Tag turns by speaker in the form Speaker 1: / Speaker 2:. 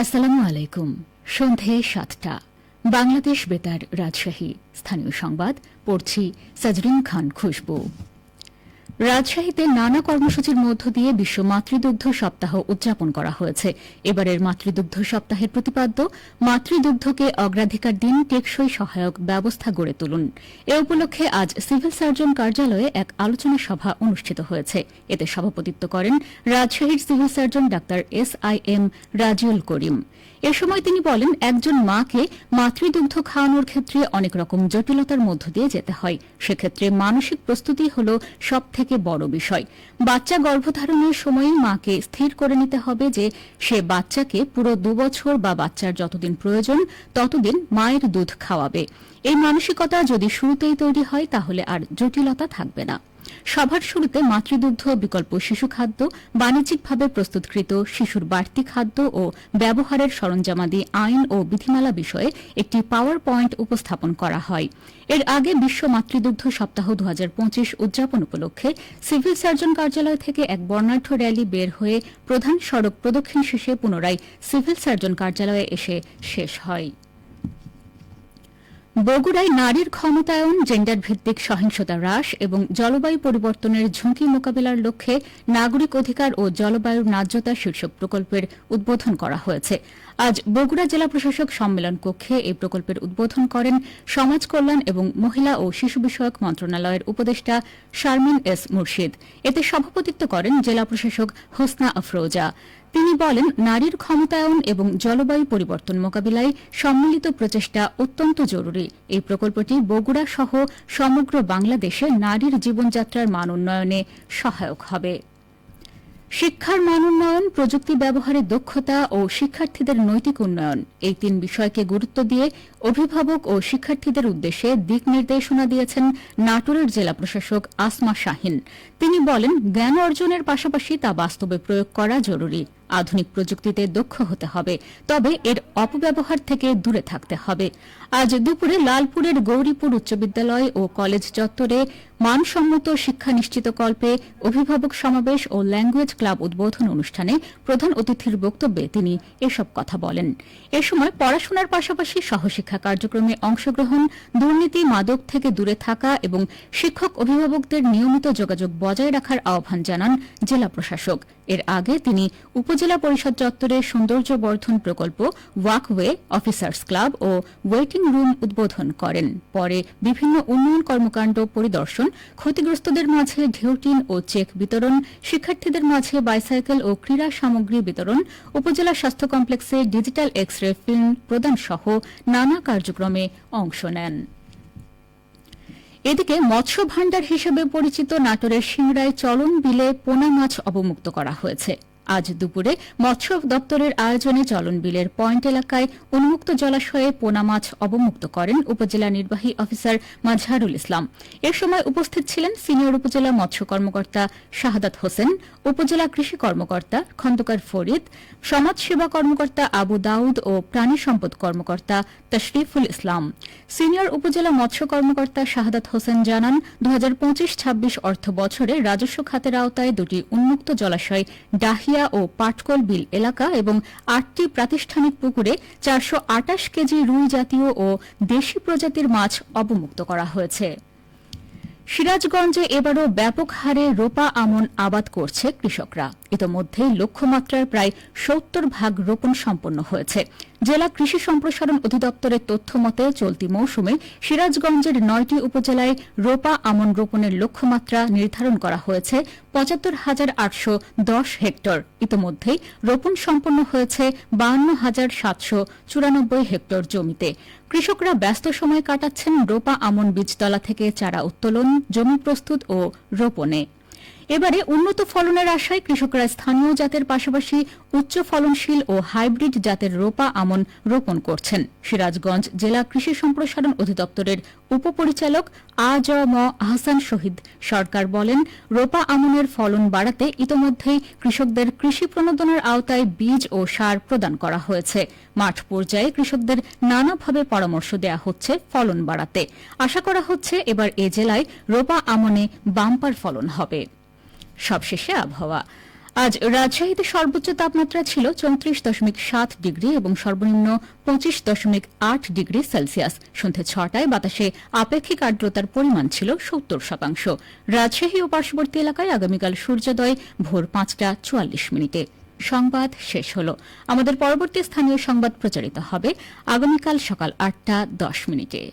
Speaker 1: আসসালামু আলাইকুম। সন্ধে সাতটা। বাংলাদেশ বেতার রাজশাহী। স্থানীয় সংবাদ পড়ছি সাজরিন খান খুশবু। রাজশাহীতে নানা কর্মসূচির মধ্য দিয়ে বিশ্ব মাতৃদুগ্ধ সপ্তাহ উদযাপন করা হয়েছে। এবারের মাতৃদুগ্ধ সপ্তাহের প্রতিপাদ্য, মাতৃদুগ্ধকে অগ্রাধিকার দিন টেকসই সহায়ক ব্যবস্থা গড়ে তুলুন। এ উপলক্ষে আজ সিভিল সার্জন কার্যালয়ে এক আলোচনা সভা অনুষ্ঠিত হয়েছে। এতে সভাপতিত্ব করেন রাজশাহীর সিভিল সার্জন ডা S I M Raziul Karim. এ সময় তিনি বলেন, একজন মাকে মাতৃদুগ্ধ খাওয়ানোর ক্ষেত্রে অনেক রকম জটিলতার মধ্য দিয়ে যেতে হয়। সেক্ষেত্রে মানসিক প্রস্তুতি হল সব থেকে বড় বিষয়। বাচ্চা গর্ভধারণের সময় মাকে স্থির করে নিতে হবে যে, সে বাচ্চাকে পুরো দুবছর বা বাচ্চার যতদিন প্রয়োজন, ততদিন মায়ের দুধ খাওয়াবে। এই মানসিকতা যদি শুরুতেই তৈরি হয়, তাহলে আর জটিলতা থাকবে না। সভার শুরুতে মাতৃদুগ্ধ, বিকল্প শিশু খাদ্য, বাণিজ্যিকভাবে প্রস্তুতকৃত শিশুর বাড়তি খাদ্য ও ব্যবহারের সরঞ্জামাদি আইন ও বিধিমালা বিষয়ে একটি পাওয়ার পয়েন্ট উপস্থাপন করা হয়। এর আগে বিশ্ব মাতৃদুগ্ধ সপ্তাহ দু হাজার পঁচিশ উদযাপন উপলক্ষে সিভিল সার্জন কার্যালয় থেকে এক বর্ণাঢ্য র্যালি বের হয়ে প্রধান সড়ক প্রদক্ষিণ শেষে পুনরায় সিভিল সার্জন কার্যালয়ে এসে শেষ হয়। বগুড়ায় নারীর ক্ষমতায়ন জেন্ডার ভিত্তিক সহিংসতা হ্রাস এবং জলবায়ু পরিবর্তনের ঝুঁকি মোকাবিলার লক্ষ্যে নাগরিক অধিকার ও জলবায়ুর ন্যায্যতা শীর্ষক প্রকল্পের উদ্বোধন করা হয়েছে। আজ বগুড়া জেলা প্রশাসক সম্মেলন কক্ষে এই প্রকল্পের উদ্বোধন করেন সমাজ কল্যাণ এবং মহিলা ও শিশু বিষয়ক মন্ত্রণালয়ের উপদেষ্টা শারমিন এস মুর্শিদ। এতে সভাপতিত্ব করেন জেলা প্রশাসক হোসনা আফরোজা। তিনি বলেন, নারীর ক্ষমতায়ন এবং জলবায়ু পরিবর্তন মোকাবিলায় সম্মিলিত প্রচেষ্টা অত্যন্ত জরুরি। এই প্রকল্পটি বগুড়া সহ সমগ্র বাংলাদেশে নারীর জীবনযাত্রার মান উন্নয়নে সহায়ক হবে। শিক্ষার মান উন্নয়ন, প্রযুক্তি ব্যবহারে দক্ষতা ও শিক্ষার্থীদের নৈতিক উন্নয়ন এই তিন বিষয়কে গুরুত্ব দিয়ে অভিভাবক ও শিক্ষার্থীদের উদ্দেশ্যে দিক নির্দেশনা দিয়েছেন নাটোরের জেলা প্রশাসক আসমা শাহিন। তিনি বলেন, জ্ঞান অর্জনের পাশাপাশি তা বাস্তবে প্রয়োগ করা জরুরি। আধুনিক প্রযুক্তিতে দক্ষ হতে হবে। তবে এর অপব্যবহার থেকে দূরে থাকতে হবে। আজ দুপুরে লালপুরের গৌরীপুর উচ্চ বিদ্যালয় ও কলেজ চত্বরে মানসম্মত শিক্ষা নিশ্চিতকল্পে অভিভাবক সমাবেশ ও ল্যাঙ্গুয়েজ ক্লাব উদ্বোধন অনুষ্ঠানে প্রধান অতিথির বক্তব্যে তিনি এসব কথা বলেন। এ সময় পড়াশোনার পাশাপাশি সহশিক্ষা কার্যক্রমে অংশগ্রহণ, দুর্নীতি, মাদক থেকে দূরে থাকা এবং শিক্ষক অভিভাবকদের নিয়মিত যোগাযোগ বজায় রাখার আহ্বান জানান জেলা প্রশাসক। এর আগে তিনি উপজেলা পরিষদ চত্বরে সৌন্দর্য বর্ধন প্রকল্প ওয়াকওয়ে অফিসার্স ক্লাব ও ওয়েটিং রুম উদ্বোধন করেন। পরে বিভিন্ন উন্নয়ন কর্মকাণ্ড পরিদর্শন, ক্ষতিগ্রস্তদের মাঝে ঢেউটিন ও চেক বিতরণ, শিক্ষার্থীদের মাঝে বাইসাইকেল ও ক্রীড়া সামগ্রী বিতরণ, উপজেলা স্বাস্থ্য কমপ্লেক্সে ডিজিটাল এক্স রে ফিল্ম প্রদান সহ নানা কার্যক্রমে অংশ নেন। এদিকে মৎস্য ভাণ্ডার হিসেবে পরিচিত নাটোরের সিংড়ায় চলন বিলে পোনা মাছ অবমুক্ত করা হয়েছে। আজ দুপুরে মৎস্য দপ্তরের আয়োজনে চলন বিলের পয়েন্ট এলাকায় উন্মুক্ত জলাশয়ে পোনা মাছ অবমুক্ত করেন উপজেলা নির্বাহী অফিসার মাজহারুল ইসলাম। এ সময় উপস্থিত ছিলেন সিনিয়র উপজেলা মৎস্য কর্মকর্তা শাহাদাত হোসেন, উপজেলা কৃষি কর্মকর্তা খন্দকার ফরিদ সমাজসেবা কর্মকর্তা আবু দাউদ ও প্রাণী সম্পদ কর্মকর্তা তশরিফুল ইসলাম। সিনিয়র উপজেলা মৎস্য কর্মকর্তা শাহাদাত হোসেন জানান দু হাজার অর্থ বছরে রাজস্ব খাতের আওতায় দুটি উন্মুক্ত জলাশয় ডাহিয়া ও পাটকল বিল এলাকা এবং আটটি প্রাতিষ্ঠানিক পুকুরে চারশো আটাশ কেজি রুই জাতীয় ও দেশি প্রজাতির মাছ অবমুক্ত করা হয়েছে। সিরাজগঞ্জে এবারও ব্যাপক হারে রোপা আমন আবাদ করছে কৃষকরা। ইতোমধ্যেই লক্ষ্যমাত্রার প্রায় সত্তর ভাগ রোপণ সম্পন্ন হয়েছে। জেলা কৃষি সম্প্রসারণ অধিদপ্তরের তথ্য মতে, চলতি মৌসুমে সিরাজগঞ্জের নয়টি উপজেলায় রোপা আমন রোপণের লক্ষ্যমাত্রা নির্ধারণ করা হয়েছে, পঁচাত্তর হাজার আটশো দশ হেক্টর। ইতোমধ্যেই রোপণ সম্পন্ন হয়েছে বাহান্ন হাজার সাতশো চুরানব্বই হেক্টর জমিতে। কৃষকরা ব্যস্ত সময় কাটাচ্ছেন রোপা আমন বীজতলা থেকে চারা উত্তোলন, জমি প্রস্তুত ও রোপণে। এবারে উন্নত ফলনের আশায় কৃষকরা স্থানীয় জাতের পাশাপাশি উচ্চ ফলনশীল ও হাইব্রিড জাতের রোপা আমন রোপণ করছেন। সিরাজগঞ্জ জেলা কৃষি সম্প্রসারণ অধিদপ্তরের উপপরিচালক আ জ ম আহসান শহীদ। সরকার বলেন, রোপা আমনের ফলন বাড়াতে ইতোমধ্যেই কৃষকদের কৃষি প্রণোদনের আওতায় বীজ ও সার প্রদান করা হয়েছে। মাঠ পর্যায়ে কৃষকদের নানাভাবে পরামর্শ দেয়া হচ্ছে ফলন বাড়াতে। আশা করা হচ্ছে এবার এ জেলায় রোপা আমনে বাম্পার ফলন হবে। সবশেষে আবহাওয়া। আজ রাজশাহীতে সর্বোচ্চ তাপমাত্রা ছিল চৌত্রিশ দশমিক সাত ডিগ্রি এবং সর্বনিম্ন পঁচিশ দশমিক আট ডিগ্রি সেলসিয়াস। সন্ধে ছটায় বাতাসে আপেক্ষিক আর্দ্রতার পরিমাণ ছিল সত্তর শতাংশ। রাজশাহী ও পার্শ্ববর্তী এলাকায় আগামীকাল সূর্যোদয় ভোর পাঁচটা চুয়াল্লিশ মিনিটে। সংবাদ শেষ হল। আমাদের পরবর্তী স্থানীয় সংবাদ প্রচারিত হবে আগামীকাল সকাল আটটা দশ মিনিটে।